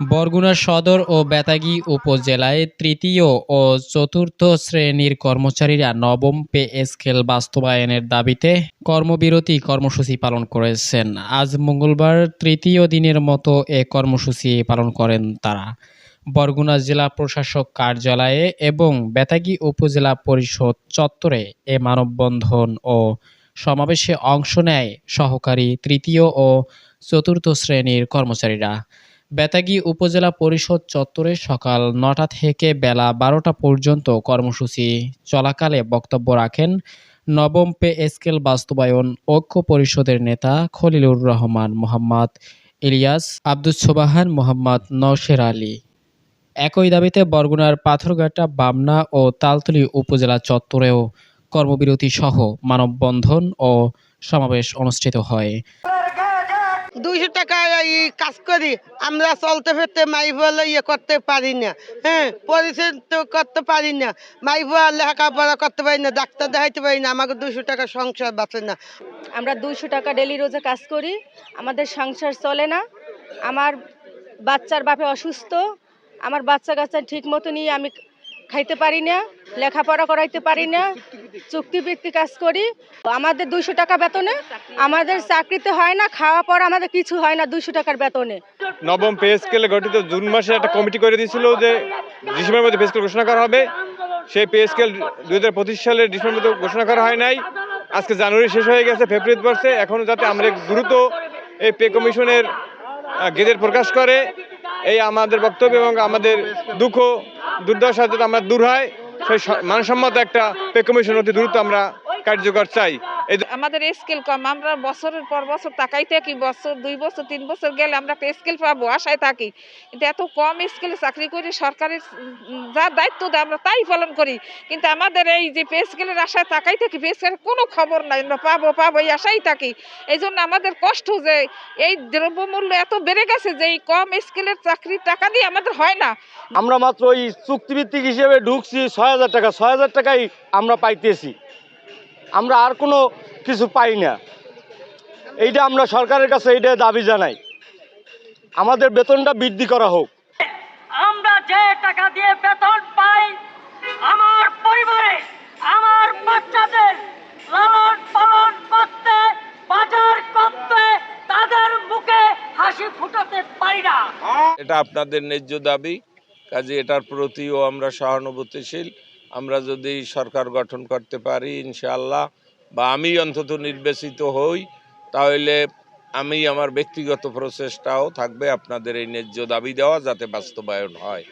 বরগুনা সদর ও বেতাগী উপজেলায় তৃতীয় ও চতুর্থ শ্রেণির কর্মচারীরা নবম পে স্কেল বাস্তবায়নের দাবিতে কর্মবিরতি কর্মসূচি পালন করেছেন। আজ মঙ্গলবার তৃতীয় দিনের মতো এ কর্মসূচি পালন করেন তারা। বরগুনা জেলা প্রশাসক কার্যালয়ে এবং বেতাগী উপজেলা পরিষদ চত্বরে এ মানববন্ধন ও সমাবেশে অংশ নেয় সহকারী তৃতীয় ও চতুর্থ শ্রেণির কর্মচারীরা। বেতাগী উপজেলা পরিষদ চত্বরে সকাল নটা থেকে বেলা বারোটা পর্যন্ত কর্মসূচি চলাকালে বক্তব্য রাখেন নবম পে স্কেল বাস্তবায়ন ঐক্য পরিষদের নেতা খলিলুর রহমান মোহাম্মদ, ইলিয়াস আব্দুস সোবাহান মোহাম্মদ, নওশের আলী। একই দাবিতে বরগুনার পাথরঘাটা, বামনা ও তালতলী উপজেলা চত্বরেও কর্মবিরতি সহ মানববন্ধন ও সমাবেশ অনুষ্ঠিত হয়। দুইশো টাকা এই কাজ করি। আমরা চলতে ফিরতে মাই বলে ইয়ে করতে পারি না। হ্যাঁ পরিচয় তো করতে পারি না। মাই বল লেখাপড়া করতে পারি না, ডাক্তার দেখাইতে পারি না, আমাকে দুশো টাকা সংসার বাঁচে না। আমরা দুইশো টাকা ডেলি রোজে কাজ করি, আমাদের সংসার চলে না। আমার বাচ্চার বাপে অসুস্থ, আমার বাচ্চা কাচ্চা ঠিক মতো নিয়ে আমি খাইতে পারি না, লেখাপড়া করাইতে পারি না, চুক্তিভিত্তিক কাজ করি। আমাদের দুইশো টাকা বেতনে, আমাদের চাকরিতে হয় না, খাওয়া পড়া আমাদের কিছু হয় না দুইশো টাকার বেতনে। নবম পে স্কেলে গঠিত জুন মাসে একটা কমিটি করে দিয়েছিল যে ডিসেম্বরের মধ্যে পে স্কেল ঘোষণা করা হবে। সেই পে স্কেল দুই হাজার পঁচিশ সালে ডিসেম্বরের মধ্যে ঘোষণা করা হয় নাই। আজকে জানুয়ারি শেষ হয়ে গেছে, ফেব্রুয়ারি পড়ছে। এখনও যাতে আমরা দ্রুত এই পে কমিশনের গেজেট প্রকাশ করে। এই আমাদের বক্তব্য এবং আমাদের দুঃখ দুর্দশা যাতে আমরা দূর হয়, সেই মানসম্মত একটা পে কমিশন অতি দ্রুত আমরা কার্যকর চাই। আমাদের স্কেল কম আমরা বছরের পর বছর তাকাই থাকি বছর দুই বছর তিন বছর গেলে আমরা একটা স্কেল পাবো আশায় থাকি। কিন্তু এত কম স্কেলে চাকরি করে সরকারের যা দায়িত্ব দেয় আমরা তাই পালন করি। কিন্তু আমাদের এই যে পে স্কেলের আশায় তাকাই থাকি পে স্কেলের কোনো খবর নাই আমরা পাবো পাবো এই আশাই থাকি। এই জন্য আমাদের কষ্ট যে এই দ্রব্যমূল্য এত বেড়ে গেছে যে এই কম স্কেলের চাকরির টাকা দিয়ে আমাদের হয় না। আমরা মাত্র ওই চুক্তিভিত্তিক হিসেবে ঢুকছি ছয় হাজার টাকা ছয় হাজার টাকাই আমরা পাইতেছি। আমরা আর কোনো কিছু পাই না। এইটা আমরা সরকারের কাছে এইটা দাবি জানাই। আমাদের বেতনটা বৃদ্ধি করা হোক। আমরা যে টাকা দিয়ে বেতন পাই আমার পরিবারে আমার বাচ্চাদের লালন পালন করতে বাজার করতে তাদের মুখে হাসি ফুটাতে পারি না। এটা আপনাদের ন্যায্য দাবি কাজে এটার প্রতিও আমরা সহানুভূতিশীল। আমরা যদি সরকার গঠন করতে পারি, ইনশাআল্লাহ, বা আমি অন্তত নির্বাচিত হই, তাহলে আমি আমার ব্যক্তিগত প্রচেষ্টাও থাকবে আপনাদের এই ন্যায্য দাবি দেওয়া যাতে বাস্তবায়ন হয়।